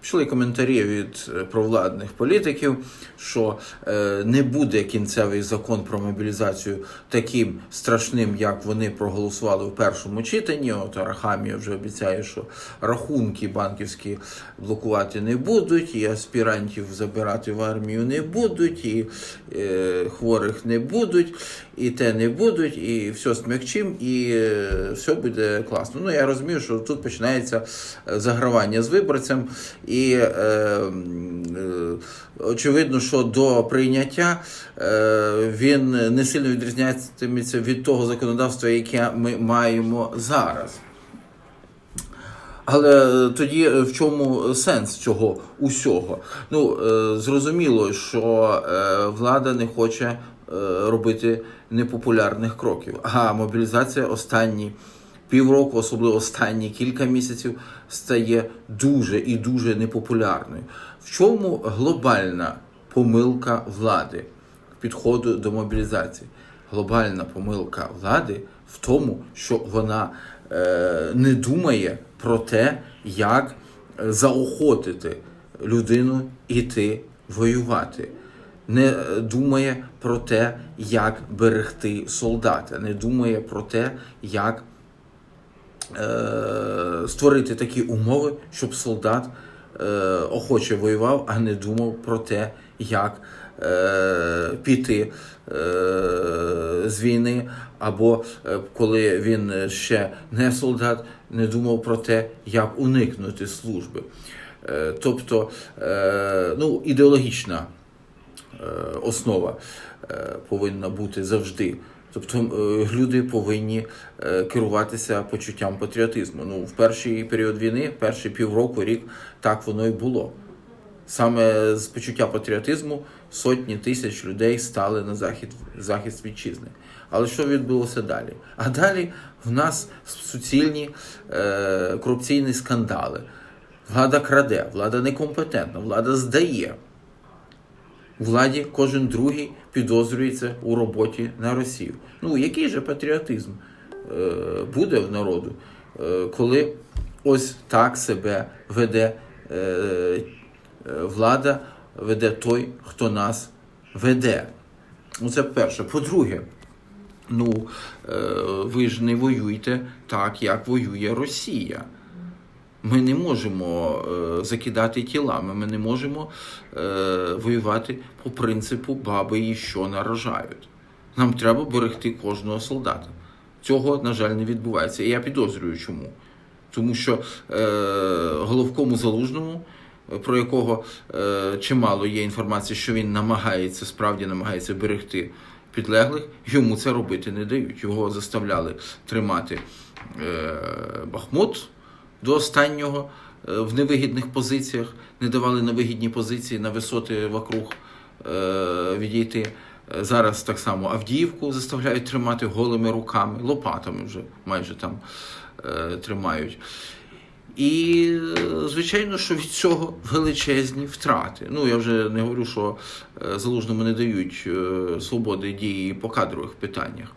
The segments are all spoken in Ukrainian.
Пішли коментарі від е, провладних політиків, що е, не буде кінцевий закон про мобілізацію таким страшним, як вони проголосували в першому читанні. От Арахамія вже обіцяє, що рахунки банківські блокувати не будуть, і аспірантів забирати в армію не будуть, і е, хворих не будуть, і те не будуть, і все смягчим, і все буде класно. Ну я розумію, що тут починається загравання з виборцем, і е, е, очевидно, що до прийняття е, він не сильно відрізнятиметься від того законодавства, яке ми маємо зараз. Але тоді е, в чому сенс цього усього? Ну, е, зрозуміло, що влада не хоче робити непопулярних кроків. А мобілізація останні півроку, особливо останні кілька місяців, стає дуже і дуже непопулярною. В чому глобальна помилка влади підходу до мобілізації? Глобальна помилка влади в тому, що вона е, не думає про те, як заохотити людину іти воювати. Не думає про те, як берегти солдата, не думає про те, як створити такі умови, щоб солдат е, охоче воював, а не думав про те, як е, піти е, з війни, або е, коли він ще не солдат, не думав про те, як уникнути служби. Е, тобто, е, ну, ідеологічна е, основа е, повинна бути завжди. Тобто е, люди повинні е, керуватися почуттям патріотизму. Ну, в перший період війни, перший півроку, рік, так воно і було. Саме з почуття патріотизму сотні тисяч людей стали на захід, захист вітчизни. Але що відбулося далі? А далі в нас суцільні е, корупційні скандали. Влада краде, влада некомпетентна, влада здає. Владі кожен другий підозрюється у роботі на Росію. Ну, який же патріотизм е, буде в народу, е, коли ось так себе веде е, влада, веде той, хто нас веде. Ну, це перше. По-друге, ну, ви ж не воюєте так, як воює Росія. Ми не можемо е, закидати тілами, ми не можемо е, воювати по принципу баби і що наражають. Нам треба берегти кожного солдата. Цього, на жаль, не відбувається. І я підозрюю, чому. Тому що е, головкому залужному, про якого е, чимало є інформації, що він намагається, справді намагається берегти підлеглих, йому це робити не дають. Його заставляли тримати е, Бахмут до останнього е, в невигідних позиціях, не давали на вигідні позиції, на висоти вокруг е, відійти. Е, Зараз так само Авдіївку заставляють тримати голими руками, лопатами вже майже там тримають. І, звичайно, що від цього величезні втрати. Ну, я вже не говорю, що залужному не дають свободи дії по кадрових питаннях,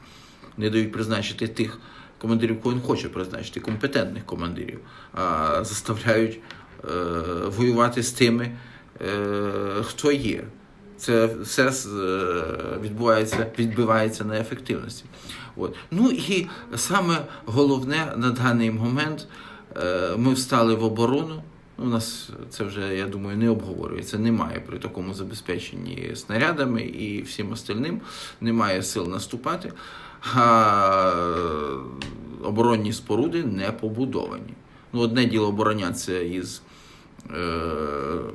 не дають призначити тих командирів, кого він хоче призначити, компетентних командирів, а заставляють е, воювати з тими, е, хто є. Це все е, відбувається, відбивається на ефективності. От. Ну і саме головне на даний момент е, ми встали в оборону. У нас це вже, я думаю, не обговорюється. Немає при такому забезпеченні снарядами і всім остальним, немає сил наступати, оборонні споруди не побудовані. Ну, одне діло оборонятися із е,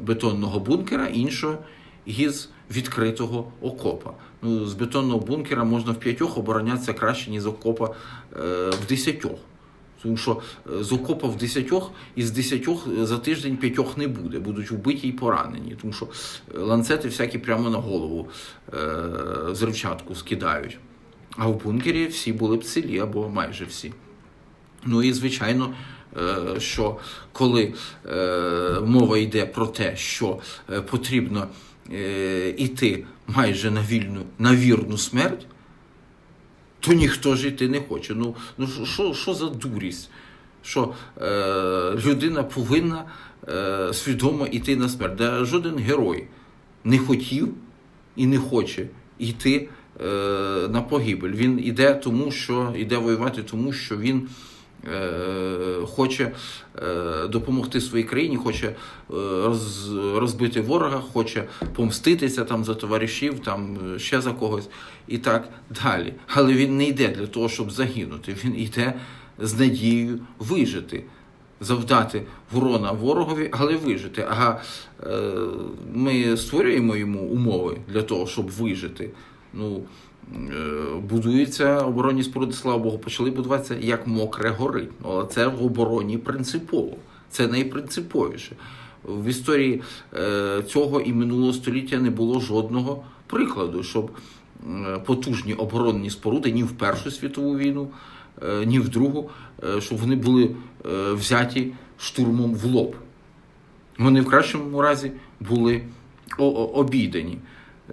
бетонного бункера, інше із відкритого окопа. Ну, з бетонного бункера можна в п'ятьох оборонятися краще, ніж окопа е, в десятьох. Тому що е, з окопа в десятьох із десятьох за тиждень п'ятьох не буде, будуть вбиті і поранені. Тому що е, ланцети всякі прямо на голову е, зривчатку скидають. А в бункері всі були б цілі або майже всі. Ну і звичайно, е, що коли е, мова йде про те, що е, потрібно іти майже на вільну на вірну смерть, то ніхто ж іти не хоче. Ну, ну що- що, за дурість? що е, людина повинна е, свідомо йти на смерть. Де жоден герой не хотів і не хоче йти на погибель. Він іде тому, що іде воювати, тому що він е, хоче е, допомогти своїй країні, хоче е, роз, розбити ворога, хоче помститися там за товаришів, там е, ще за когось і так далі. Але він не йде для того, щоб загинути. Він йде з надією вижити. Завдати ворона ворогові, але вижити. А е, ми створюємо йому умови для того, щоб вижити. Ну, е, будуються оборонні споруди, слава Богу, почали будуватися як мокре горить. Ну, але це в обороні принципово. Це найпринциповіше. В історії е, цього і минулого століття не було жодного прикладу, щоб е, потужні оборонні споруди ні в Першу світову війну, ні в другу, щоб вони були взяті штурмом в лоб. Вони в кращому разі були обійдені.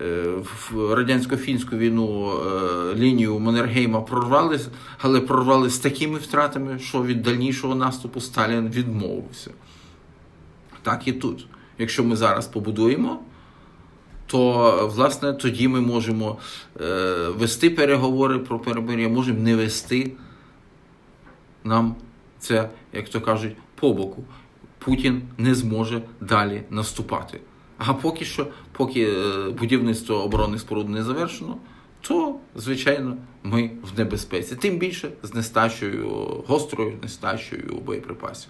Е, В радянсько-фінську війну е, лінію Маннергейма прорвали, але прорвали з такими втратами, що від дальнішого наступу Сталін відмовився. Так і тут. Якщо ми зараз побудуємо, то власне тоді ми можемо е, вести переговори про перемир'я, можемо не вести. Нам це, як то кажуть, по боку. Путін не зможе далі наступати. А поки що, поки е, будівництво оборонних споруд не завершено, то, звичайно, ми в небезпеці. Тим більше з нестачею, гострою нестачею боєприпасів.